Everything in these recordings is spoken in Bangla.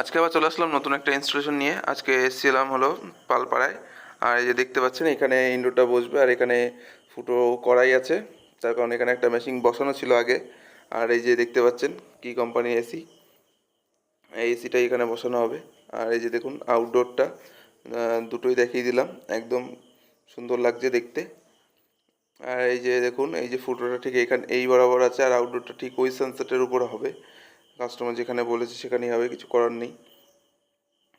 আজকে আবার চলে আসলাম নতুন একটা ইনস্টলেশন নিয়ে। আজকে এসেছিলাম হলো পালপাড়ায়। আর এই যে দেখতে পাচ্ছেন, এখানে ইনডোরটা বসবে আর এখানে ফুটো করাই আছে। তার কারণ এখানে একটা মেশিন বসানো ছিল আগে। আর এই যে দেখতে পাচ্ছেন, কি কোম্পানি এসি এই এসিটাই এখানে বসানো হবে। আর এই যে দেখুন আউটডোরটা দুটোই দেখিয়ে দিলাম। একদম সুন্দর লাগছে দেখতে। আর এই যে দেখুন, এই যে ফুটোটা ঠিক এখানে, এই বরাবর আছে। আর আউটডোরটা ঠিক ওই সানসেটের উপরে হবে। কাস্টমার যেখানে বলেছে সেখানেই হবে, কিছু করার নেই।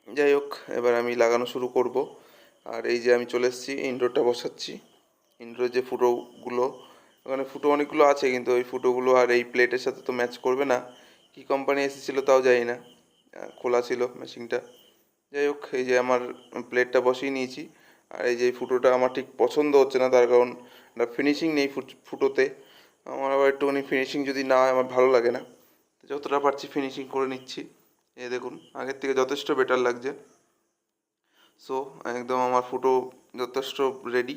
যাই হোক, এবার আমি লাগানো শুরু করব। আর এই যে আমি চলে এসেছি ইনডোরটা বসাচ্ছি। ইনডোরের যে ফুটোগুলো, ওখানে ফুটো অনেকগুলো আছে, কিন্তু ওই ফুটোগুলো আর এই প্লেটের সাথে তো ম্যাচ করবে না। কী কোম্পানি এসেছিল তাও জানি না। খোলা ছিল মেশিনটা যাই হোক, এই যে আমার প্লেটটা বসিয়ে নিয়েছি। আর এই যে ফুটোটা আমার ঠিক পছন্দ হচ্ছে না, তার কারণ ফিনিশিং নেই ফুটোতে। আমার আবার একটুখানি ফিনিশিং যদি না হয়, আমার ভালো লাগে না। যতটা পারছি ফিনিশিং করে নিচ্ছি। এই দেখুন, আগের থেকে যথেষ্ট বেটার লাগছে। সো একদম আমার ফুটো যথেষ্ট রেডি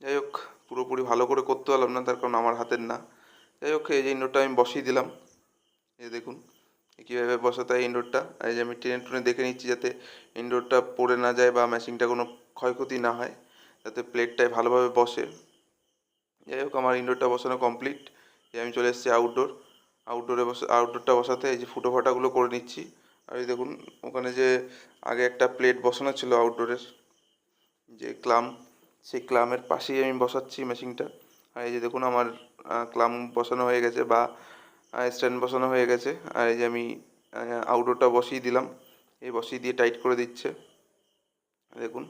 যাই হোক, পুরোপুরি ভালো করে করতে পারলাম না, তার কারণ আমার হাতের না। যাই হোক, এই যে ইনডোরটা আমি বসিয়ে দিলাম। এই দেখুন কীভাবে বসাতে হয় ইনডোরটা এই যে আমি টেনে টুনে দেখে নিচ্ছি যাতে ইনডোরটা পড়ে না যায় বা মেশিনটা কোনো ক্ষয়ক্ষতি না হয়, যাতে প্লেটটায় ভালোভাবে বসে। যাই হোক, আমার ইনডোরটা বসানো কমপ্লিট যে আমি চলে এসেছি আউটডোর আউটডোরে বসে আউটডোরটা বসাতে এই যে ফুটো ফাটাগুলো করে নিচ্ছি। আর এই দেখুন, ওখানে যে আগে একটা প্লেট বসানো ছিল আউটডোরের যে ক্লাম, সেই ক্লামের পাশেই আমি বসাচ্ছি মেশিনটা আর এই যে দেখুন, আমার ক্লাম বসানো হয়ে গেছে বা স্ট্যান্ড বসানো হয়ে গেছে। আর এই যে আমি আউটডোরটা বসিয়ে দিলাম। এই বসিয়ে দিয়ে টাইট করে দিচ্ছে। দেখুন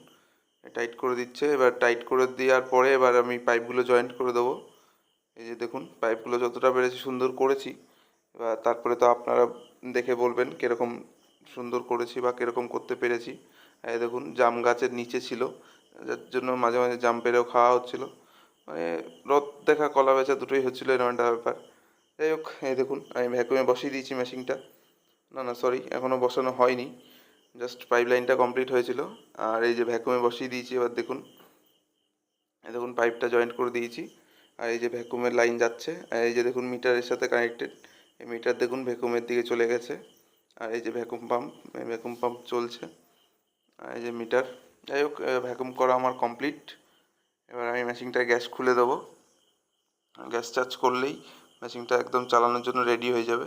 টাইট করে দিচ্ছে। এবার টাইট করে দেওয়ার পরে এবার আমি পাইপগুলো জয়েন্ট করে দেবো। এই যে দেখুন পাইপগুলো যতটা পেরেছি সুন্দর করেছি। এবার তারপরে তো আপনারা দেখে বলবেন কীরকম সুন্দর করেছি বা কীরকম করতে পেরেছি। এই দেখুন, জাম গাছের নিচে ছিল, যার জন্য মাঝে মাঝে জাম পেরেও খাওয়া হচ্ছিল। মানে রদ দেখা, কলা বেচা দুটোই হচ্ছিল এরকম একটা ব্যাপার। যাই হোক, এই দেখুন, আমি ভ্যাকুমে বসিয়ে দিয়েছি মেশিনটা না না সরি এখনও বসানো হয়নি। জাস্ট পাইপ লাইনটা কমপ্লিট হয়েছিল। আর এই যে ভ্যাকুমে বসিয়ে দিয়েছি, এবার দেখুন, এই দেখুন পাইপটা জয়েন্ট করে দিয়েছি। আর এই যে ভ্যাকুমের লাইন যাচ্ছে, আর এই যে দেখুন মিটারের সাথে কানেক্টেড এই মিটার দেখুন ভ্যাকুমের দিকে চলে গেছে, আর এই যে ভ্যাকুম পাম্প এই ভ্যাকুম পাম্প চলছে, আর এই যে মিটার যাই হোক ভ্যাকুম করা আমার কমপ্লিট এবার আমি মেশিনটা গ্যাস খুলে দেবো গ্যাস চার্জ করলেই মেশিনটা একদম চালানোর জন্য রেডি হয়ে যাবে,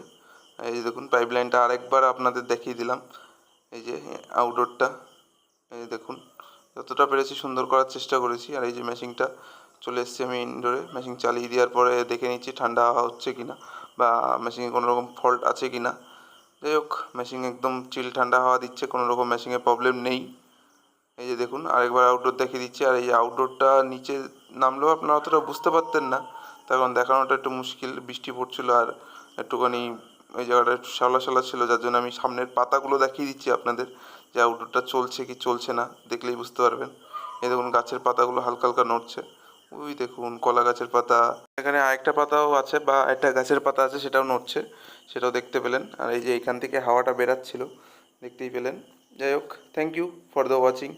আর এই যে দেখুন পাইপ লাইনটা আরেকবার আপনাদের দেখিয়ে দিলাম, এই যে আউটডোরটা এই দেখুন, যতটা পেরেছি সুন্দর করার চেষ্টা করেছি, আর এই যে মেশিনটা চলে এসেছি আমি ইনডোরে মেশিন চালিয়ে দেওয়ার পরে দেখে নিচ্ছি ঠান্ডা হাওয়া হচ্ছে কি না বা মেশিনে কোনো রকম ফল্ট আছে কি না যাই হোক মেশিন একদম চিল ঠান্ডা হাওয়া দিচ্ছে, কোনো রকম মেশিনে প্রবলেম নেই। এই যে দেখুন, আরেকবার আউটডোর দেখিয়ে দিচ্ছি। আর এই আউটডোরটা নিচে নামলেও আপনারা অতটা বুঝতে পারতেন না। তার কারণ দেখানোটা একটু মুশকিল, বৃষ্টি পড়ছিল আর একটুখানি ওই জায়গাটা একটু শ্যাওলা শ্যাওলা ছিল, যার জন্য আমি সামনের পাতাগুলো দেখিয়ে দিচ্ছি আপনাদের যে আউটডোরটা চলছে কি চলছে না, দেখলেই বুঝতে পারবেন। এই দেখুন, গাছের পাতাগুলো হালকা হালকা নড়ছে। ওই দেখুন, কলা গাছের পাতা। এখানে আরেকটা পাতাও আছে, বা একটা গাছের পাতা আছে, সেটাও নড়ছে, সেটাও দেখতে পেলেন। আর এই যে এখান থেকে হাওয়াটা বেরাচ্ছিল, দেখতেই পেলেন। যাই হোক thank you for the watching